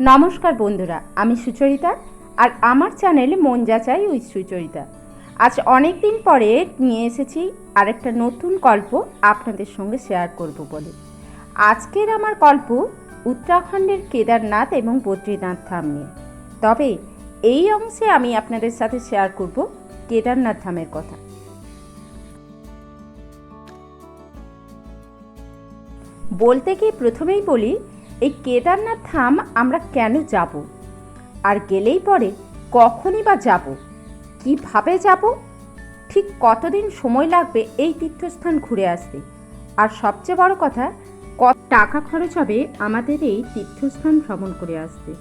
নমস্কার বন্ধুরা, আমি সুচরিতা আর আমার চ্যানেল মন যাচাই উইথ সুচরিতা। আজ অনেক দিন পরে নিয়ে এসেছি আরেকটা নতুন গল্প আপনাদের সঙ্গে শেয়ার করব বলে। আজকের আমার গল্প উত্তরাখণ্ডের কেদারনাথ এবং বদ্রীনাথ ধাম নিয়ে। তবে এই অংশে আমি আপনাদের সাথে শেয়ার করব কেদারনাথ ধামের কথা। বলতে গিয়ে প্রথমেই বলি এই কেদারনাথ ধাম আমরা কেন যাব? আর গেলেই পরে কখনই বা যাব? কীভাবে যাব? ঠিক কতদিন সময় লাগবে এই তীর্থস্থান ঘুরে আসতে? আর সবচেয়ে বড় কথা, কত টাকা খরচ হবে আমাদের এই তীর্থস্থান ভ্রমণ করে আসতে?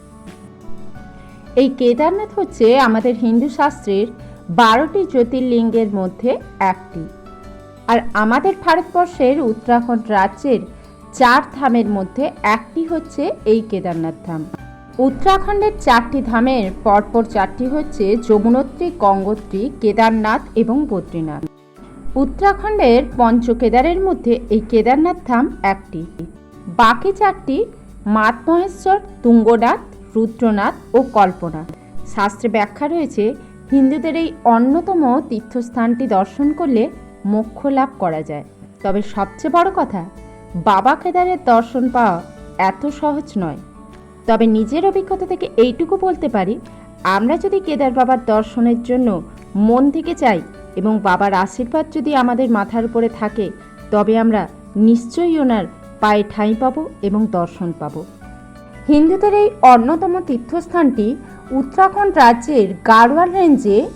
এই কেদারনাথ হচ্ছে আমাদের হিন্দু শাস্ত্রের বারোটি জ্যোতির্লিঙ্গের মধ্যে একটি। আর আমাদের ভারতবর্ষের উত্তরাখণ্ড রাজ্যের চার ধামের মধ্যে একটি হচ্ছে এই কেদারনাথ ধাম। উত্তরাখণ্ডের চারটি ধামের পরপর চারটি হচ্ছে যমুনোত্রী, গঙ্গোত্রী, কেদারনাথ এবং বদ্রীনাথ। উত্তরাখণ্ডের পঞ্চকেদারের মধ্যে এই কেদারনাথ ধাম একটি। বাকি চারটি মাত মহেশ্বর তুঙ্গনাথ, রুদ্রনাথ ও কল্পনাথ। শাস্ত্রে ব্যাখ্যা রয়েছে, হিন্দুদের এই অন্যতম তীর্থস্থানটি দর্শন করলে মোক্ষ লাভ করা যায়। তবে সবচেয়ে বড় কথা বাবা কেদারের দর্শন পাওয়া এত সহজ নয়। তবে নিজের অভিজ্ঞতা থেকে এইটুকু বলতে পারি, আমরা যদি কেদার বাবার দর্শনের জন্য মন থেকে চাই এবং বাবার আশীর্বাদ যদি আমাদের মাথার উপরে থাকে, তবে আমরা নিশ্চয়ই ওনার পায়ে ঠাঁই পাবো এবং দর্শন পাবো। হিন্দুদের এই অন্যতম তীর্থস্থানটি উত্তরাখণ্ড রাজ্যের গাড়োয়াল রেঞ্জে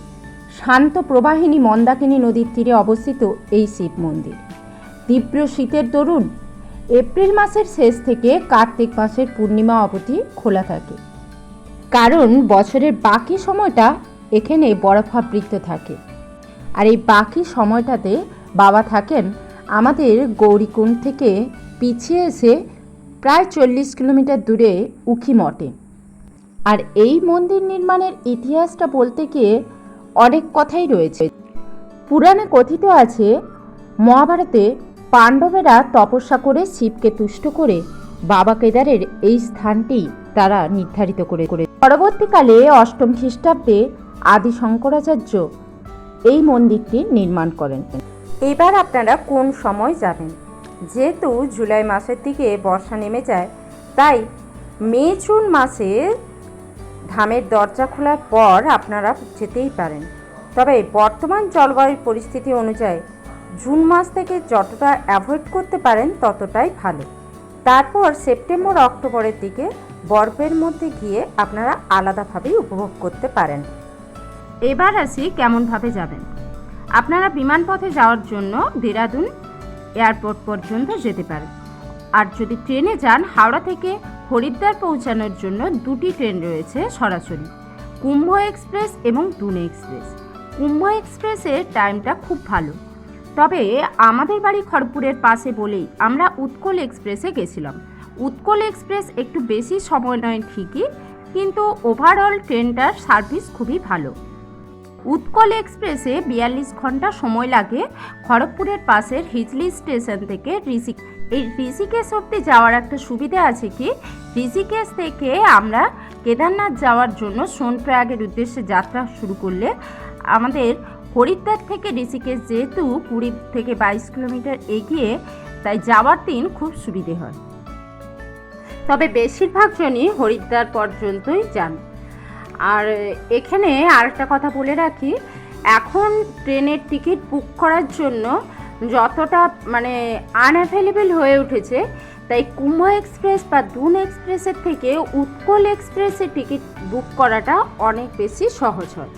শান্ত প্রবাহিনী মন্দাকিনী নদীর তীরে অবস্থিত এই শিব মন্দির। তীব্র শীতের দরুন এপ্রিল মাসের শেষ থেকে কার্তিক মাসের পূর্ণিমা অবধি খোলা থাকে। কারণ বছরের বাকি সময়টা এখানে বরফাবৃত থাকে। আর এই বাকি সময়টাতে বাবা থাকেন আমাদের গৌরীকুণ্ড থেকে পিছিয়ে এসে প্রায় চল্লিশ কিলোমিটার দূরে উখি মঠে। আর এই মন্দির নির্মাণের ইতিহাসটা বলতে গিয়ে অনেক কথাই রয়েছে। পুরাণে কথিত আছে, মহাভারতে পাণ্ডবেরা তপস্যা করে শিবকে তুষ্ট করে বাবা কেদারের এই স্থানটি তারা নির্ধারিত করে করে পরবর্তীকালে অষ্টম খ্রিস্টাব্দে আদি শঙ্করাচার্য এই মন্দিরটি নির্মাণ করেন। এবার আপনারা কোন সময় যাবেন? যেহেতু জুলাই মাসের দিকে বর্ষা নেমে যায়, তাই মে, জুন মাসে ধামের দরজা খোলার পর আপনারা যেতেই পারেন। তবে বর্তমান জলবায়ুর পরিস্থিতি অনুযায়ী জুন মাস থেকে যতটা অ্যাভয়েড করতে পারেন ততটাই ভালো। তারপর সেপ্টেম্বর, অক্টোবরের দিকে বরফের মধ্যে গিয়ে আপনারা আলাদাভাবেই উপভোগ করতে পারেন। এবার আসি কেমনভাবে যাবেন। আপনারা বিমানপথে যাওয়ার জন্য দেরাদুন এয়ারপোর্ট পর্যন্ত যেতে পারেন। আর যদি ট্রেনে যান, হাওড়া থেকে হরিদ্বার পৌঁছানোর জন্য দুটি ট্রেন রয়েছে সরাসরি, কুম্ভ এক্সপ্রেস এবং দুনে এক্সপ্রেস। কুম্ভ এক্সপ্রেসের টাইমটা খুব ভালো। তবে আমাদের বাড়ি খড়পুরের পাশে বলেই আমরা উৎকল এক্সপ্রেসে গেছিলাম। উৎকল এক্সপ্রেস একটু বেশি সময় নয় ঠিকই, কিন্তু ওভারঅল ট্রেনটার সার্ভিস খুবই ভালো। উৎকল এক্সপ্রেসে বিয়াল্লিশ ঘণ্টা সময় লাগে খড়গপুরের পাশের হিজলি স্টেশন থেকে ঋষিক এই ঋষিকেশ অব্দি যাওয়ার একটা সুবিধা আছে কি? ঋষিকেশ থেকে আমরা কেদারনাথ যাওয়ার জন্য সোনপ্রয়াগের উদ্দেশ্যে যাত্রা শুরু করলে আমাদের হরিদ্বার থেকে ঋষিকেশ যেহেতু কুড়ি থেকে বাইশ কিলোমিটার এগিয়ে, তাই যাওয়ার দিন খুব সুবিধে হয়। তবে বেশিরভাগ জনই হরিদ্বার পর্যন্তই যান। আর এখানে আরেকটা কথা বলে রাখি, এখন ট্রেনের টিকিট বুক করার জন্য যতটা মানে আনঅ্যাভেলেবেল হয়ে উঠেছে, তাই কুম্ভ এক্সপ্রেস বা দুন এক্সপ্রেসের থেকে উৎকল এক্সপ্রেসের টিকিট বুক করাটা অনেক বেশি সহজ হয়।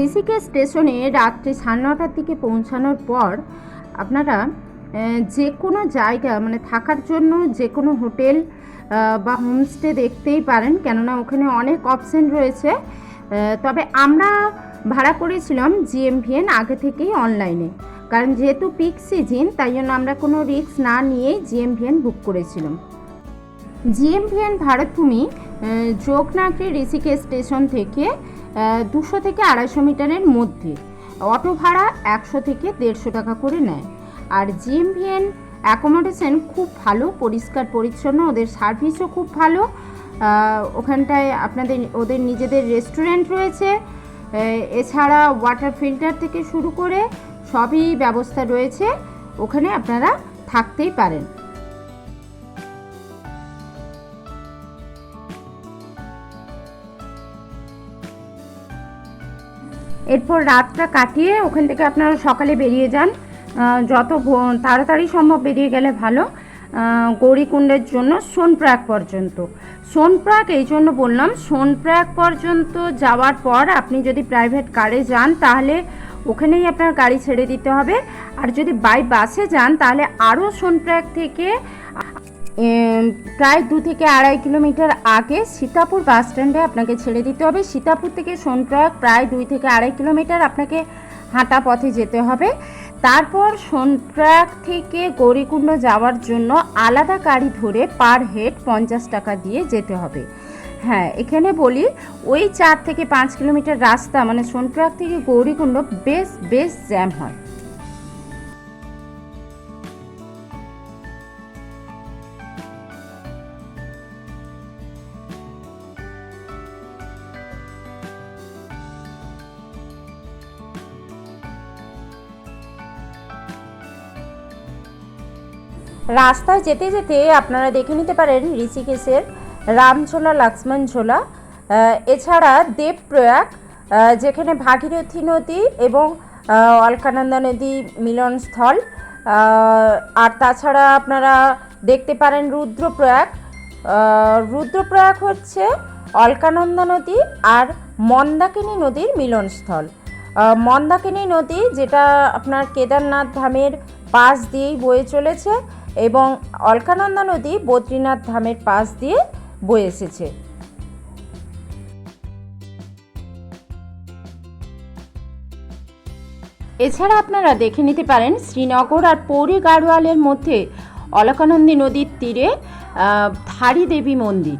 ঋষিকেশ স্টেশনে রাত্রি সাড়ে নটার দিকে পৌঁছানোর পর আপনারা যে কোনো জায়গা মানে থাকার জন্য যে কোনো হোটেল বা হোমস্টে দেখতেই পারেন। কেননা ওখানে অনেক অপশন রয়েছে। তবে আমরা ভাড়া করেছিলাম জিএমভিএন আগে থেকেই অনলাইনে। কারণ যেহেতু পিক সিজন তাই জন্য আমরা কোনো রিস্ক না নিয়েই জিএমভিএন বুক করেছিলাম। জিএমভিএন ভারতভূমি যোগনাগরি ঋষিকেশ স্টেশন থেকে দুশো থেকে আড়াইশো মিটারের মধ্যে। অটো ভাড়া একশো থেকে দেড়শো টাকা করে নেয়। আর জিএমভিএন অ্যাকোমোডেশন খুব ভালো, পরিষ্কার, পরিচ্ছন্ন, ওদের সার্ভিসও খুব ভালো। ওখানটায় আপনাদের, ওদের নিজেদের রেস্টুরেন্ট রয়েছে। এছাড়া ওয়াটার ফিল্টার থেকে শুরু করে সবই ব্যবস্থা রয়েছে। ওখানে আপনারা থাকতেই পারেন। এরপর রাতটা কাটিয়ে ওখান থেকে আপনারা সকালে বেরিয়ে যান। যত তাড়াতাড়ি সম্ভব বেরিয়ে গেলে ভালো। গৌরীকুণ্ডের জন্য সোনপ্রয়াগ পর্যন্ত। সোনপ্রয়াগ এই জন্য বললাম সোনপ্রয়াগ পর্যন্ত যাওয়ার পর আপনি যদি প্রাইভেট কারে যান, তাহলে ওখানেই আপনার গাড়ি ছেড়ে দিতে হবে। আর যদি বাই বাসে যান, তাহলে আরও সোনপ্রয়াগ থেকে প্রায় দু থেকে আড়াই কিলোমিটার আগে সীতাপুর বাস স্ট্যান্ডে আপনাকে ছেড়ে দিতে হবে। সীতাপুর থেকে সোনপ্রয়াগ প্রায় দুই থেকে আড়াই কিলোমিটার আপনাকে হাঁটা পথে যেতে হবে। তারপর সোনপ্রয়াগ থেকে গৌরীকুণ্ড যাওয়ার জন্য আলাদা গাড়ি ধরে পার হেড পঞ্চাশ টাকা দিয়ে যেতে হবে। হ্যাঁ এখানে বলি, ওই চার থেকে পাঁচ কিলোমিটার রাস্তা মানে সোনপ্রয়াগ থেকে গৌরীকুণ্ড বেশ বেশ জ্যাম হয়। রাস্তায় যেতে যেতে আপনারা দেখে নিতে পারেন ঋষিকেশের রামঝোলা, লক্ষ্মণ ঝোলা এছাড়া দেবপ্রয়াগ যেখানে ভাগীরথী নদী এবং অলকানন্দা নদী মিলনস্থল আর তাছাড়া আপনারা দেখতে পারেন রুদ্রপ্রয়াগ। রুদ্রপ্রয়াগ হচ্ছে অলকানন্দা নদী আর মন্দাকিনী নদীর মিলনস্থল। মন্দাকিনী নদী যেটা আপনার কেদারনাথ ধামের পাশ দিয়েই বয়ে চলেছে। এবং অলকানন্দা নদী বদ্রীনাথ ধামের পাশ দিয়ে বয়ে এসেছে। এছাড়া আপনারা দেখে নিতে পারেন শ্রীনগর আর পৌরী গাড়োয়ালের মধ্যে অলকানন্দী নদীর তীরে ধারী দেবী মন্দির।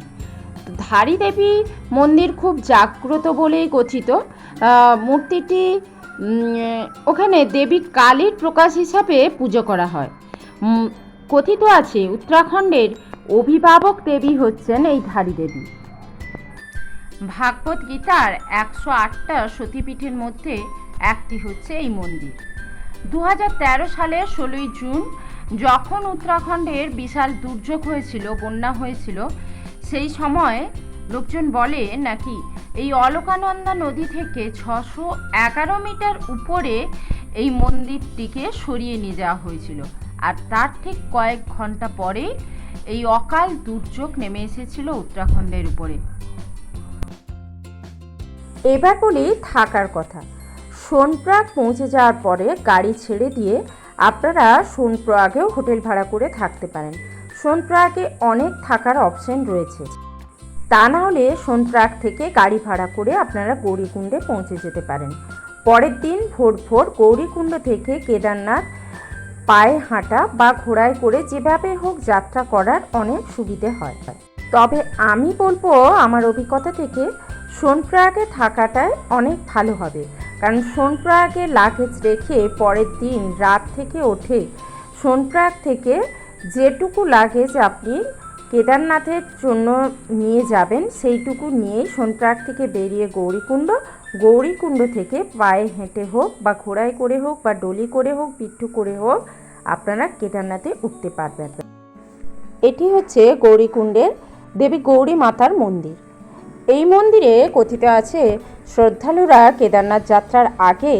ধারী দেবী মন্দির খুব জাগ্রত বলেই কথিত মূর্তিটি ওখানে দেবী কালীর প্রকাশ হিসাবে পুজো করা হয়। কথিত আছে, উত্তরাখণ্ডের অভিভাবক দেবী হচ্ছেন এই ধারী দেবী। ভাগবত গীতার একশো আটটা সতীপীঠের মধ্যে একটি হচ্ছে এই মন্দির। দু সালের ষোলোই জুন যখন উত্তরাখণ্ডের বিশাল দুর্যোগ হয়েছিল, বন্যা হয়েছিল, সেই সময় লোকজন বলে নাকি এই অলকানন্দা নদী থেকে ছশো এগারো মিটার উপরে এই মন্দিরটিকে সরিয়ে নিয়ে যাওয়া হয়েছিল। আর তার ঠিক কয়েক ঘণ্টা পরে এই অকাল দুর্যোগ নেমে এসেছিল উত্তরাখণ্ডের উপরে। এবার বলি থাকার কথা। সোনপ্রয়াগ পৌঁছে যাওয়ার পরে গাড়ি ছেড়ে দিয়ে আপনারা সোনপ্রয়াগেও হোটেল ভাড়া করে থাকতে পারেন। সোনপ্রয়াগে অনেক থাকার অপশন রয়েছে। তা না হলে সোনপ্রয়াগ থেকে গাড়ি ভাড়া করে আপনারা গৌরীকুণ্ডে পৌঁছে যেতে পারেন। পরের দিন ভোর ভোর গৌরীকুণ্ড থেকে কেদারনাথ পায়ে হাঁটা বা ঘোড়ায় করে যেভাবে হোক যাত্রা করার অনেক সুবিধে হয়। তবে আমি বলব আমার অভিজ্ঞতা থেকে সোনপ্রয়াগে থাকাটাই অনেক ভালো হবে। কারণ সোনপ্রয়াগে লাগেজ রেখে পরের দিন রাত থেকে ওঠে সোনপ্রয়াগ থেকে যেটুকু লাগেজ আপনি কেদারনাথের জন্য নিয়ে যাবেন, সেইটুকু নিয়েই সোনপ্রয়াগ থেকে বেরিয়ে গৌরীকুণ্ড গৌরীকুণ্ড থেকে পায়ে হেঁটে হোক বা ঘোড়ায় করে হোক বা ডলি করে হোক, পিঠু করে হোক, আপনারা কেদারনাথে উঠতে পারবেন। এটি হচ্ছে গৌরীকুণ্ডের দেবী গৌরী মাতার মন্দির। এই মন্দিরে কথিত আছে, শ্রদ্ধালুরা কেদারনাথ যাত্রার আগে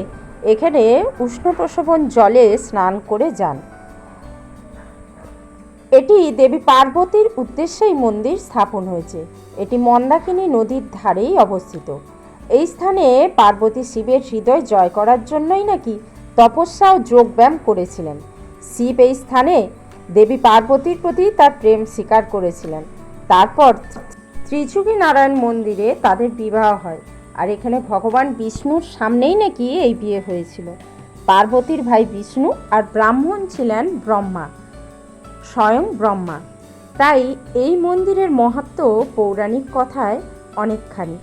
এখানে উষ্ণ প্রসবন জলে স্নান করে যান। এটি দেবী পার্বতীর উদ্দেশ্যে এই মন্দির স্থাপন হয়েছে। এটি মন্দাকিনী নদীর ধারেই অবস্থিত। এই স্থানে পার্বতী শিবের হৃদয় জয় করার জন্যই নাকি তপস্যা ও যোগব্যায়াম করেছিলেন। শিব এই স্থানে দেবী পার্বতীর প্রতি তার প্রেম স্বীকার করেছিলেন। তারপর ত্রিযুগী নারায়ণ মন্দিরে তাদের বিবাহ হয়। আর এখানে ভগবান বিষ্ণুর সামনেই নাকি এই বিয়ে হয়েছিল। পার্বতীর ভাই বিষ্ণু আর ব্রাহ্মণ ছিলেন ব্রহ্মা, স্বয়ং ব্রহ্মা। তাই এই মন্দিরের মহাত্ম পৌরাণিক কথায় অনেকখানি।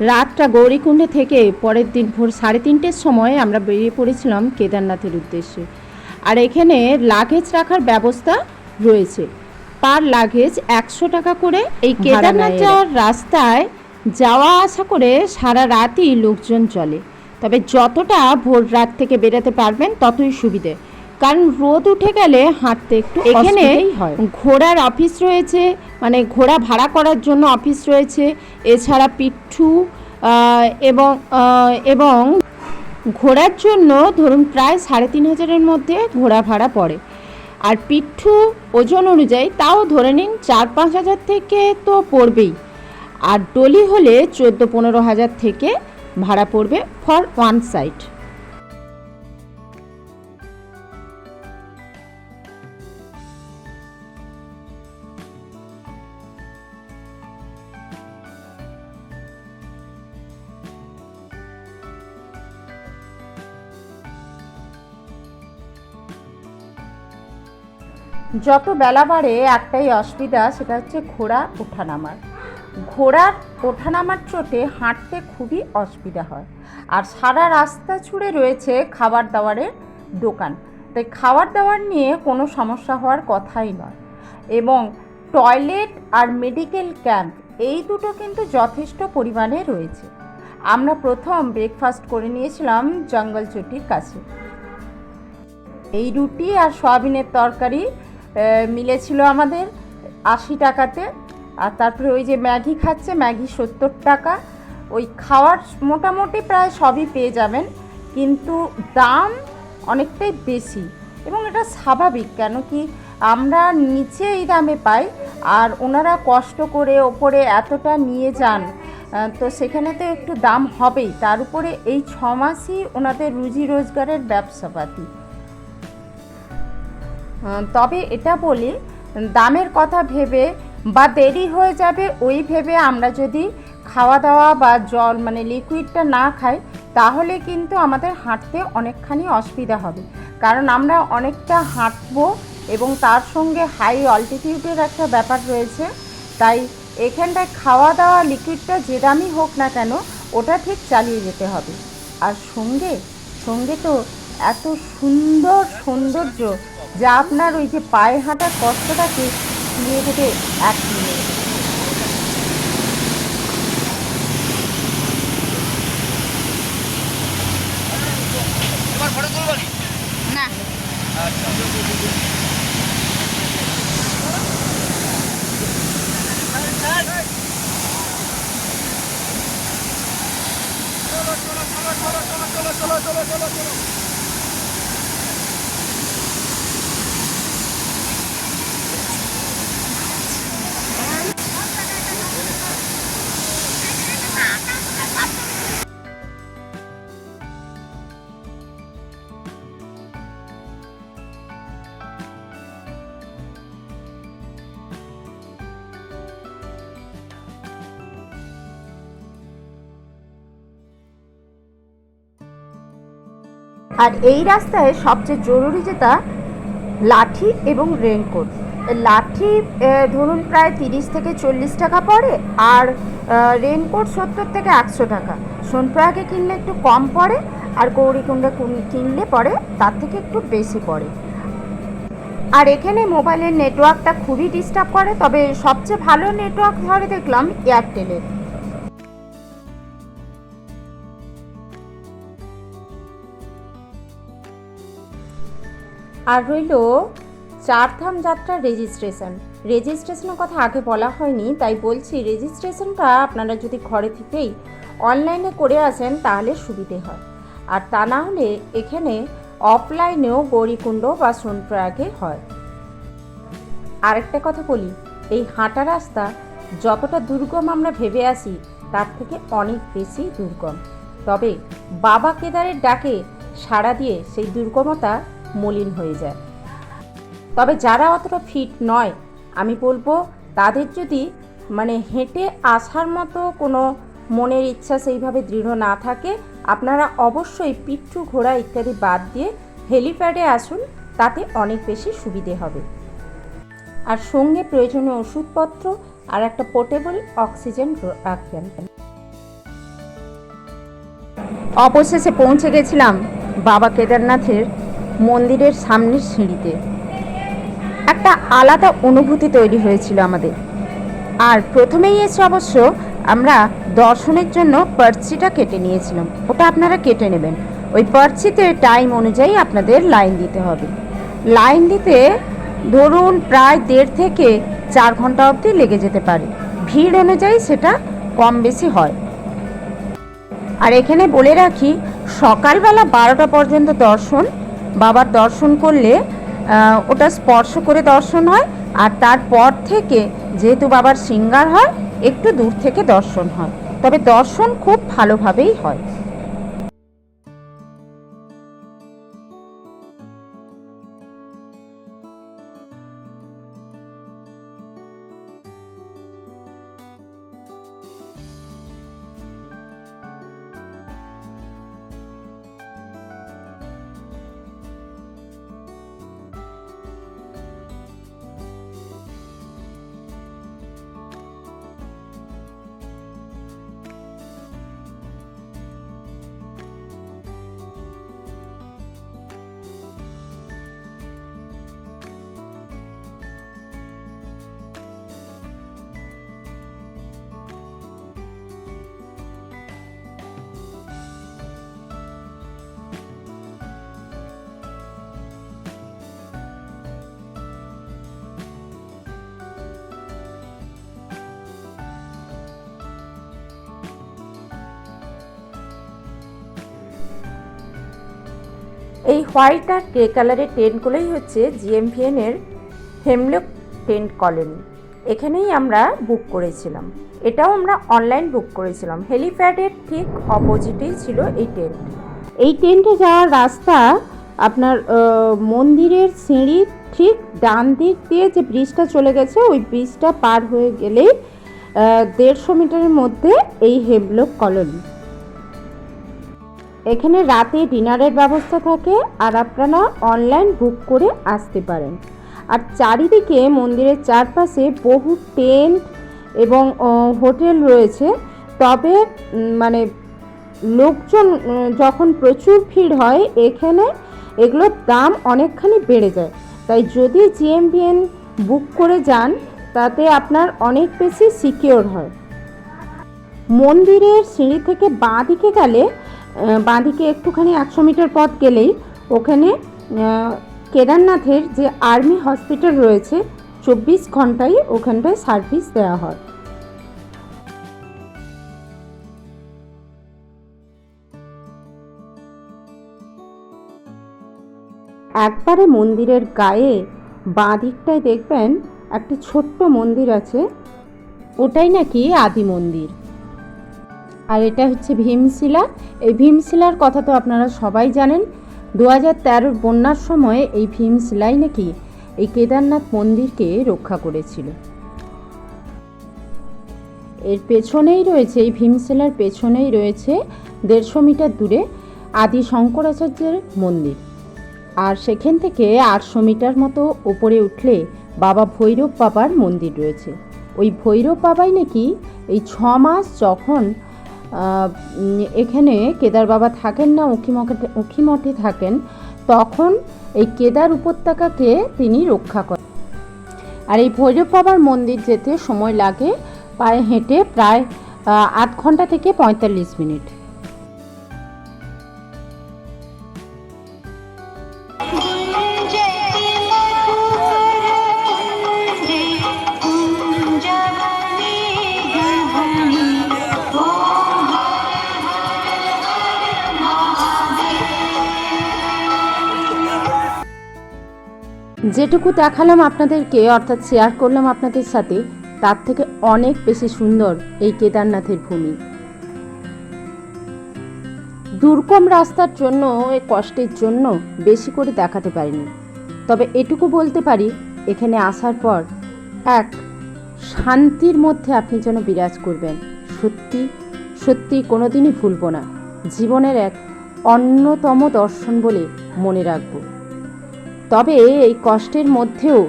রাতটা গৌরীকুণ্ডে থেকে পরের দিন ভোর সাড়ে তিনটের সময় আমরা বেরিয়ে পড়েছিলাম কেদারনাথের উদ্দেশ্যে। আর এখানে লাগেজ রাখার ব্যবস্থা রয়েছে। পার লাগেজ একশো টাকা করে এই কেদারনাথ যাওয়ার রাস্তায় যাওয়া আসা করে সারা রাতই লোকজন চলে। তবে যতটা ভোর রাত থেকে বেরোতে পারবেন ততই সুবিধে। কারণ রোদ উঠে গেলে হাঁটতে একটু এখানে হয়। ঘোড়ার অফিস রয়েছে মানে ঘোড়া ভাড়া করার জন্য অফিস রয়েছে এছাড়া পিঠু এবং এবং ঘোড়ার জন্য ধরুন প্রায় সাড়ে তিন হাজারের মধ্যে ঘোড়া ভাড়া পড়ে। আর পিঠু ওজন অনুযায়ী তাও ধরে নিন চার পাঁচ হাজার থেকে তো পড়বেই। আর ডলি হলে চোদ্দ পনেরো হাজার থেকে ভাড়া পড়বে ফর ওয়ান সাইড। যত বেলা বাড়ে, একটাই অসুবিধা, সেটা হচ্ছে ঘোড়া ওঠানামার। ঘোড়ার ওঠানামার চোটে হাঁটতে খুবই অসুবিধা হয়। আর সারা রাস্তা জুড়ে রয়েছে খাবার দাবারের দোকান। তাই খাবার দাবার নিয়ে কোনো সমস্যা হওয়ার কথাই নয়। এবং টয়লেট আর মেডিকেল ক্যাম্প, এই দুটো কিন্তু যথেষ্ট পরিমাণে রয়েছে। আমরা প্রথম ব্রেকফাস্ট করে নিয়েছিলাম জঙ্গল চটির কাছে। এই রুটি আর সয়াবিনের তরকারি মিলেছিল আমাদের আশি টাকাতে। আর তারপরে ওই যে ম্যাগি খাচ্ছে, ম্যাগি সত্তর টাকা। ওই খাওয়ার মোটামুটি প্রায় সবই পেয়ে যাবেন। কিন্তু দাম অনেকটাই বেশি। এবং এটা স্বাভাবিক, কেন কি আমরা নিচে এই দামে পাই, আর ওনারা কষ্ট করে ওপরে এতটা নিয়ে যান। তো সেখানে তো একটু দাম হবেই। তার উপরে এই ছ মাসই ওনাদের রুজি রোজগারের ব্যবসাপাতি। তবে এটা বলি, দামের কথা ভেবে বা দেরি হয়ে যাবে, ওই ভেবে আমরা যদি খাওয়া দাওয়া বা জল মানে লিকুইডটা না খাই, তাহলে কিন্তু আমাদের হাঁটতে অনেকখানি অসুবিধা হবে। কারণ আমরা অনেকটা হাঁটবো এবং তার সঙ্গে হাই অল্টিটিউডের একটা ব্যাপার রয়েছে। তাই এখানটায় খাওয়া দাওয়া লিকুইডটা যে দামই হোক না কেন, ওটা ঠিক চালিয়ে যেতে হবে। আর সঙ্গে সঙ্গে তো এত সুন্দর সৌন্দর্য যা আপনার ওই যে পায়ে হাঁটার কষ্টটাকে দিয়ে দেবে এক মিনিট। তোমার ফটো তুলবো নি? না। আচ্ছা আর এই রাস্তায় সবচেয়ে জরুরি যেটা, লাঠি এবং রেনকোট লাঠি ধরুন প্রায় তিরিশ থেকে চল্লিশ টাকা পড়ে, আর রেনকোট সত্তর থেকে একশো টাকা। সোনপ্রয়াগে কিনলে একটু কম পড়ে, আর গৌরীকুণ্ডে কুন- কিনলে পড়ে, তার থেকে একটু বেশি পড়ে। আর এখানে মোবাইলের নেটওয়ার্কটা খুবই ডিস্টার্ব করে, তবে সবচেয়ে ভালো নেটওয়ার্ক ধরে দেখলাম এয়ারটেলের আর রইল চারধাম যাত্রার রেজিস্ট্রেশন রেজিস্ট্রেশনের কথা আগে বলা হয়নি, তাই বলছি রেজিস্ট্রেশনটা আপনারা যদি ঘরে থেকেই অনলাইনে করে আসেন তাহলে সুবিধে হয়। আর তা না হলে এখানে অফলাইনেও গৌরীকুণ্ড বা সোনপ্রয়াগে হয়। আরেকটা কথা বলি, এই হাঁটা রাস্তা যতটা দুর্গম আমরা ভেবে আসি, তার থেকে অনেক বেশি দুর্গম। তবে বাবা কেদারের ডাকে সাড়া দিয়ে সেই দুর্গমতা মলিন হয়ে যায়। তবে যারা অতটা ফিট নয়, আমি বলব তাদের যদি মানে হেঁটে আসার মতো কোনো মনের ইচ্ছা সেইভাবে দৃঢ় না থাকে, আপনারা অবশ্যই পিঠু ঘোড়া ইত্যাদি বাদ দিয়ে হেলিপ্যাডে আসুন, তাতে অনেক বেশি সুবিধে হবে। আর সঙ্গে প্রয়োজনীয় ওষুধপত্র আর একটা পোর্টেবল অক্সিজেন রাখবেন। অবশেষে পৌঁছে গেছিলাম বাবা কেদারনাথের মন্দিরের সামনের সিঁড়িতে। একটা আলাদা অনুভূতি তৈরি হয়েছিল আমাদের। আর প্রথমেই এসে অবশ্য আমরা দর্শনের জন্য পার্চিটা কেটে নিয়েছিলাম। ওটা আপনারা কেটে নেবেন। ওই পার্চিতে টাইম অনুযায়ী আপনাদের লাইন দিতে হবে। লাইন দিতে ধরুন প্রায় দেড় থেকে চার ঘণ্টা অবধি লেগে যেতে পারে। ভিড় অনুযায়ী সেটা কম বেশি হয়। আর এখানে বলে রাখি, সকালবেলা বারোটা পর্যন্ত দর্শন বাবার দর্শন করলে ওটা স্পর্শ করে দর্শন হয়, আর তারপর থেকে যেহেতু বাবার সিঙ্গার হয়, একটু দূর থেকে দর্শন হয়। তবে দর্শন খুব ভালোভাবেই হয়। এই হোয়াইট আর গ্রে কালারের টেন্টগুলোই হচ্ছে জিএমভিএন এর হেমলক টেন্ট কলোনি। এখানেই আমরা বুক করেছিলাম। এটাও আমরা অনলাইন বুক করেছিলাম। হেলিপ্যাডের ঠিক অপোজিটেই ছিল এই টেন্ট। এই টেন্টে যাওয়ার রাস্তা আপনার মন্দিরের সিঁড়ির ঠিক ডান দিক দিয়ে যে ব্রিজটা চলে গেছে, ওই ব্রিজটা পার হয়ে গেলেই দেড়শো মিটারের মধ্যে এই হেমলক কলোনি। এখানে রাতে ডিনারের ব্যবস্থা থাকে আর আপনারা অনলাইন বুক করে আসতে পারেন। আর চারিদিকে মন্দিরের চারপাশে বহু টেন্ট এবং হোটেল রয়েছে। তবে মানে লোকজন যখন প্রচুর ভিড় হয়, এখানে এগুলোর দাম অনেকখানি বেড়ে যায়। তাই যদি জিএমবিএন বুক করে যান, তাতে আপনার অনেক বেশি সিকিওর হয়। মন্দিরের সিঁড়ি থেকে বাঁ দিকে গেলে আহ, বাঁ দিকে একটুখানি একশো মিটার পথ গেলেই ওখানে কেদারনাথের যে আর্মি হসপিটাল রয়েছে চব্বিশ ঘন্টায় ওখানটায় সার্ভিস দেওয়া হয়। একবারে মন্দিরের গায়ে বাঁ দিকটায় দেখবেন একটা ছোট্ট মন্দির আছে ওটাই নাকি আদি মন্দির। আর এটা হচ্ছে ভীমশিলা। এই ভীমশিলার কথা তো আপনারা সবাই জানেন। দু হাজার তেরোর বন্যার সময় এই ভীমশিলাই নাকি এই কেদারনাথ মন্দিরকে রক্ষা করেছিল। এর পেছনেই রয়েছে, এই ভীমশিলার পেছনেই রয়েছে দেড়শো মিটার দূরে আদি শঙ্করাচার্যের মন্দির। আর সেখান থেকে আটশো মিটার মতো ওপরে উঠলে বাবা ভৈরব বাবার মন্দির রয়েছে। ওই ভৈরব বাবাই নাকি এই ছ মাস যখন এখানে কেদার বাবা থাকেন না উখিমঠে উখিমঠে থাকেন, তখন এই কেদার উপত্যকাকে তিনি রক্ষা করেন। আর এই ভৈরব বাবার মন্দির যেতে সময় লাগে, পায়ে হেঁটে প্রায় আধ ঘণ্টা থেকে পঁয়তাল্লিশ মিনিট। যেটুকু দেখালাম আপনাদেরকে, অর্থাৎ শেয়ার করলাম আপনাদের সাথে, তার থেকে অনেক বেশি সুন্দর এই কেদারনাথের ভূমি। দুর্গম রাস্তার জন্য এই কষ্টের জন্য বেশি করে দেখাতে পারিনি। তবে এটুকু বলতে পারি, এখানে আসার পর এক, শান্তির মধ্যে আপনি যেন বিরাজ করবেন। সত্যি সত্যি কোনোদিনই ভুলব না। জীবনের এক অন্যতম দর্শন বলে মনে রাখব। তবে এই কষ্টের মধ্যেও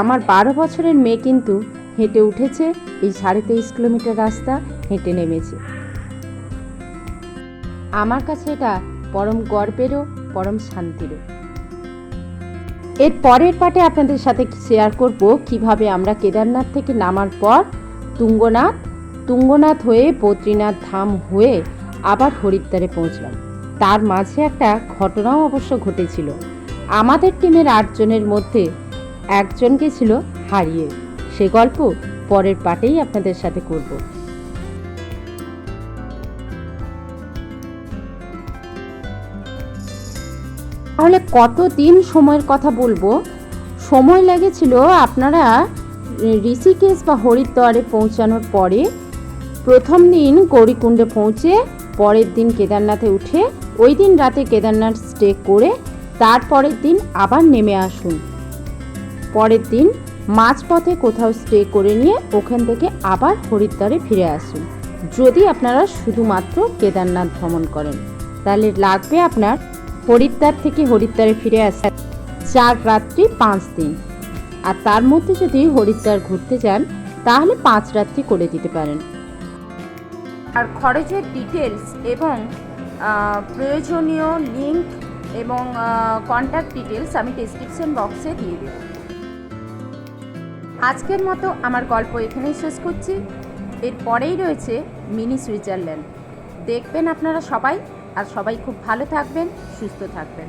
আমার বারো বছরের মেয়ে কিন্তু হেঁটে উঠেছে, এই সাড়ে তেইশ কিলোমিটার রাস্তা হেঁটে নেমেছে। আমার কাছে এটা পরম গর্বেরও, পরম শান্তিরও। এর পরের পাটে আপনাদের সাথে শেয়ার করব কীভাবে আমরা কেদারনাথ থেকে নামার পর তুঙ্গনাথ তুঙ্গনাথ হয়ে বদ্রীনাথ ধাম হয়ে আবার হরিদ্বারে পৌঁছলাম। তার মাঝে একটা ঘটনাও অবশ্য ঘটেছিল। আমাদের টিমের আটজনের মধ্যে একজন গেছিল হারিয়ে। সে গল্প পরের পাটেই আপনাদের সাথে করব। তাহলে কতদিন সময়ের কথা বলব? সময় লেগেছিল আপনারা ঋষিকেশ বা হরিদ্বারে পৌঁছানোর পরে। প্রথম দিন গৌরীকুণ্ডে পৌঁছে পরের দিন কেদারনাথে উঠে ওই দিন রাতে কেদারনাথ স্টে করে তারপরের দিন আবার নেমে আসুন। পরের দিন মাঝপথে কোথাও স্টে করে নিয়ে ওখান থেকে আবার হরিদ্বারে ফিরে আসুন। যদি আপনারা শুধুমাত্র কেদারনাথ ভ্রমণ করেন, তাহলে লাগবে আপনার হরিদ্বার থেকে হরিদ্বারে ফিরে আসা চার রাত্রি পাঁচ দিন। আর তার মধ্যে যদি হরিদ্বার ঘুরতে যান, তাহলে পাঁচ রাত্রি করে দিতে পারেন। আর খরচের ডিটেলস এবং প্রয়োজনীয় লিঙ্ক এবং কন্ট্যাক্ট ডিটেলস আমি ডিসক্রিপশন বক্সে দিয়ে দেব। আজকের মতো আমার গল্প এখানেই শেষ করছি। এর পরেই রয়েছে মিনি সুইজারল্যান্ড। দেখবেন আপনারা সবাই। আর সবাই খুব ভালো থাকবেন, সুস্থ থাকবেন।